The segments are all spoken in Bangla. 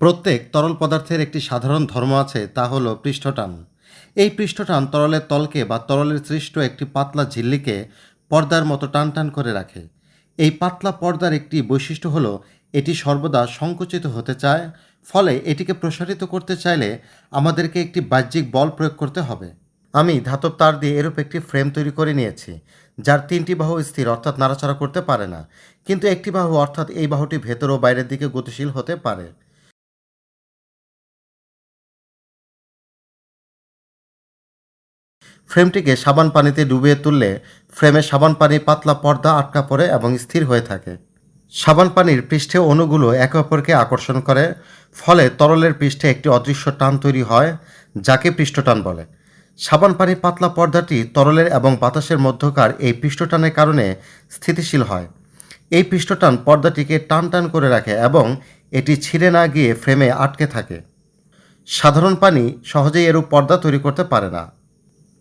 প্রত্যেক তরল পদার্থের একটি সাধারণ ধর্ম আছে, তা হলো পৃষ্ঠটান। এই পৃষ্ঠটান তরলের তলকে বা তরলের সৃষ্ট একটি পাতলা ঝিল্লিকে পর্দার মতো টান টান করে রাখে। এই পাতলা পর্দার একটি বৈশিষ্ট্য হলো, এটি সর্বদা সংকুচিত হতে চায়, ফলে এটিকে প্রসারিত করতে চাইলে আমাদেরকে একটি বাহ্যিক বল প্রয়োগ করতে হবে। আমি ধাতব তার দিয়ে এরূপ একটি ফ্রেম তৈরি করে নিয়েছি, যার তিনটি বাহু স্থির, অর্থাৎ নাড়াচাড়া করতে পারে না। কিন্তু একটি বাহু, অর্থাৎ এই বাহুটি ভেতর ও বাইরের দিকে গতিশীল হতে পারে। ফ্রেমটিকে সাবান পানিতে ডুবিয়ে তুললে ফ্রেমে সাবান পানি পাতলা পর্দা আটকা পড়ে এবং স্থির হয়ে থাকে। সাবান পানির পৃষ্ঠে অণুগুলো একে অপরকে আকর্ষণ করে, ফলে তরলের পৃষ্ঠে একটি অদৃশ্য টান তৈরি হয়, যাকে পৃষ্ঠটান বলে। সাবান পানি পাতলা পর্দাটি তরলের এবং বাতাসের মধ্যকার এই পৃষ্ঠটানের কারণে স্থিতিশীল হয়। এই পৃষ্ঠটান পর্দাটিকে টান টান করে রাখে এবং এটি ছিঁড়ে না গিয়ে ফ্রেমে আটকে থাকে। সাধারণ পানি সহজেই এরূপ পর্দা তৈরি করতে পারে না।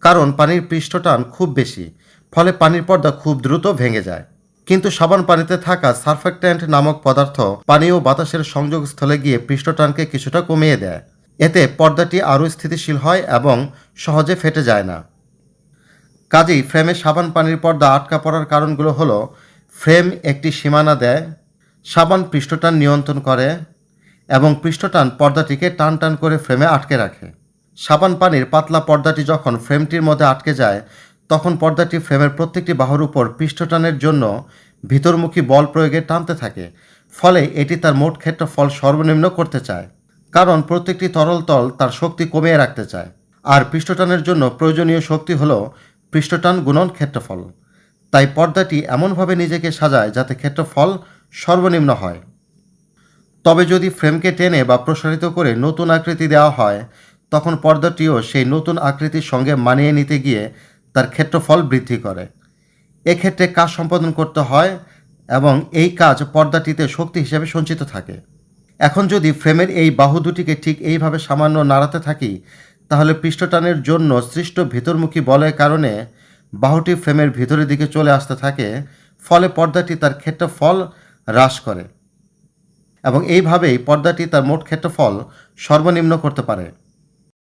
কারণ পানির পৃষ্ঠটান খুব বেশি, ফলে পানির পর্দা খুব দ্রুত ভেঙে যায়। কিন্তু সাবান পানিতে থাকা সারফেক্ট্যান্ট নামক পদার্থ পানি ও বাতাসের সংযোগস্থলে গিয়ে পৃষ্ঠটানকে কিছুটা কমিয়ে দেয়। এতে পর্দাটি আরও স্থিতিশীল হয় এবং সহজে ফেটে যায় না। কাজেই ফ্রেমে সাবান পানির পর্দা আটকা পড়ার কারণগুলো হলো, ফ্রেম একটি সীমানা দেয়, সাবান পৃষ্ঠটান নিয়ন্ত্রণ করে এবং পৃষ্ঠটান পর্দাটিকে টান টান করে ফ্রেমে আটকে রাখে। সাবান পানির পাতলা পর্দাটি যখন ফ্রেমটির মধ্যে আটকে যায়, তখন পর্দাটি ফ্রেমের প্রত্যেকটি বাহুর উপর পৃষ্ঠটানের জন্য ভিতরমুখী বল প্রয়োগে টানতে থাকে, ফলে এটি তার মোট ক্ষেত্রফল সর্বনিম্ন করতে চায়, কারণ প্রত্যেকটি তরল তল তার শক্তি কমিয়ে রাখতে চায়। আর পৃষ্ঠটানের জন্য প্রয়োজনীয় শক্তি হল পৃষ্ঠটান গুণন ক্ষেত্রফল। তাই পর্দাটি এমনভাবে নিজেকে সাজায় যাতে ক্ষেত্রফল সর্বনিম্ন হয়। তবে যদি ফ্রেমকে টেনে বা প্রসারিত করে নতুন আকৃতি দেওয়া হয় তখন পর্দাটিও সেই নতুন আকৃতির সঙ্গে মানিয়ে নিতে গিয়ে তার ক্ষেত্রফল বৃদ্ধি করে। এক্ষেত্রে কাজ সম্পাদন করতে হয় এবং এই কাজ পর্দাটিতে শক্তি হিসেবে সঞ্চিত থাকে। এখন যদি ফ্রেমের এই বাহু দুটিকে ঠিক এইভাবে সামান্য নাড়াতে থাকি, তাহলে পৃষ্ঠটানের জন্য সৃষ্ট ভিতরমুখী বলের কারণে বাহুটি ফ্রেমের ভিতরের দিকে চলে আসতে থাকে, ফলে পর্দাটি তার ক্ষেত্রফল হ্রাস করে এবং এইভাবেই পর্দাটি তার মোট ক্ষেত্রফল সর্বনিম্ন করতে পারে।